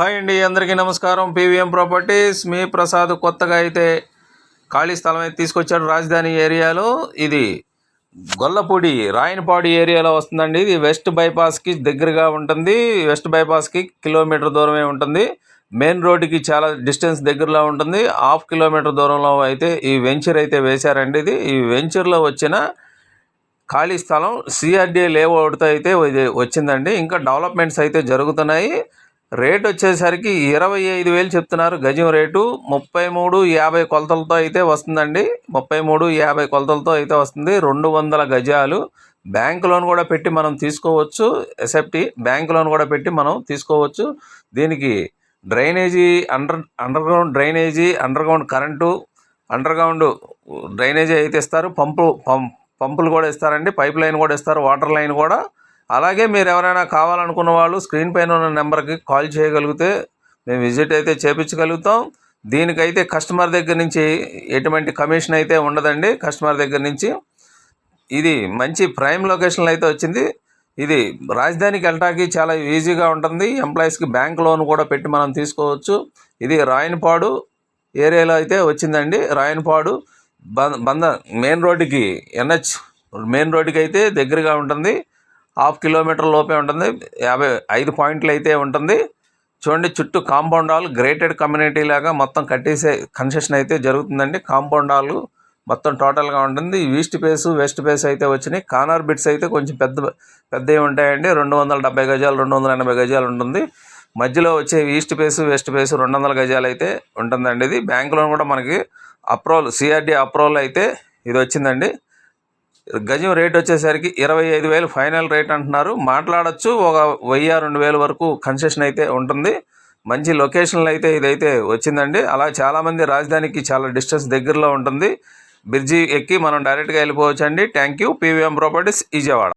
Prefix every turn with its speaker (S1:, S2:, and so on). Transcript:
S1: Hi అండి అందరికీ నమస్కారం. పీవీఎం ప్రాపర్టీస్ మీ ప్రసాద్ కొత్తగా అయితే ఖాళీ స్థలం అయితే తీసుకొచ్చాడు రాజధాని ఏరియాలో. ఇది గొల్లపూడి రాయనపాడు ఏరియాలో వస్తుందండి. ఇది వెస్ట్ బైపాస్కి దగ్గరగా ఉంటుంది. వెస్ట్ బైపాస్కి కిలోమీటర్ దూరమే ఉంటుంది. మెయిన్ రోడ్డుకి చాలా డిస్టెన్స్ దగ్గరలో ఉంటుంది. హాఫ్ కిలోమీటర్ దూరంలో అయితే ఈ వెంచర్ అయితే వేశారండి ఇది. ఈ వెంచర్లో వచ్చిన ఖాళీ స్థలం సిఆర్డీఏ లేఅవుట్తో అయితే వచ్చిందండి. ఇంకా డెవలప్మెంట్స్ అయితే జరుగుతున్నాయి. రేట్ వచ్చేసరికి ఇరవై ఐదు వేలు చెప్తున్నారు. గజం రేటు ముప్పై మూడు యాభై కొలతలతో అయితే వస్తుందండి. ముప్పై మూడు యాభై కొలతలతో అయితే వస్తుంది. రెండు వందల గజాలు బ్యాంక్ లోన్ కూడా పెట్టి మనం తీసుకోవచ్చు. ఎస్ఎఫ్టీ బ్యాంక్ లోన్ కూడా పెట్టి మనం తీసుకోవచ్చు. దీనికి drainage under underground drainage underground current underground drainage అయితే ఇస్తారు. పంపు పంపులు కూడా ఇస్తారండి. పైప్ లైన్ కూడా ఇస్తారు. వాటర్ లైన్ కూడా అలాగే మీరు ఎవరైనా కావాలనుకున్న వాళ్ళు స్క్రీన్ పైన ఉన్న నెంబర్కి కాల్ చేయగలిగితే మేము విజిట్ అయితే చేపించగలుగుతాం. దీనికైతే కస్టమర్ దగ్గర నుంచి ఎటువంటి కమిషన్ అయితే ఉండదండి. కస్టమర్ దగ్గర నుంచి ఇది మంచి ప్రైమ్ లొకేషన్లో అయితే వచ్చింది. ఇది రాజధానికి వెళ్ళటానికి చాలా ఈజీగా ఉంటుంది. ఎంప్లాయీస్కి బ్యాంక్ లోన్ కూడా పెట్టి మనం తీసుకోవచ్చు. ఇది రాయనపాడు ఏరియాలో అయితే వచ్చిందండి. రాయనపాడు బంద బంద మెయిన్ రోడ్డుకి ఎన్హెచ్ మెయిన్ రోడ్డుకి అయితే దగ్గరగా ఉంటుంది. హాఫ్ కిలోమీటర్ లోపే ఉంటుంది. యాభై ఐదు పాయింట్లు అయితే ఉంటుంది. చూడండి చుట్టూ కాంపౌండ్ హాల్ గ్రేటెడ్ కమ్యూనిటీ లాగా మొత్తం కట్టేసే కన్స్ట్రక్షన్ అయితే జరుగుతుందండి. కాంపౌండ్ హాల్ మొత్తం టోటల్గా ఉంటుంది. ఈస్ట్ ఫేస్ వెస్ట్ ఫేస్ అయితే వచ్చినాయి. కానార్ బిట్స్ అయితే కొంచెం పెద్ద పెద్దవి ఉంటాయండి. రెండు వందల డెబ్బై గజాలు రెండు వందల ఎనభై గజాలు ఉంటుంది. మధ్యలో వచ్చే ఈస్ట్ ఫేస్ వెస్ట్ ఫేస్ రెండు వందల గజాలు అయితే ఉంటుందండి. ఇది బ్యాంకులో కూడా మనకి అప్రూవల్ సిఆర్డి అప్రూవల్ అయితే ఇది వచ్చిందండి. గజం రేట్ వచ్చేసరికి ఇరవై ఐదు వేలు ఫైనల్ రేట్ అంటున్నారు. మాట్లాడచ్చు ఒక వెయ్యి రెండు వేల వరకు కన్సెషన్ అయితే ఉంటుంది. మంచి లొకేషన్లో అయితే ఇదైతే వచ్చిందండి. అలా చాలామంది రాజధానికి చాలా డిస్టెన్స్ దగ్గరలో ఉంటుంది. బ్రిడ్జి ఎక్కి మనం డైరెక్ట్గా వెళ్ళిపోవచ్చు అండి thank you PVM properties Vijayawada.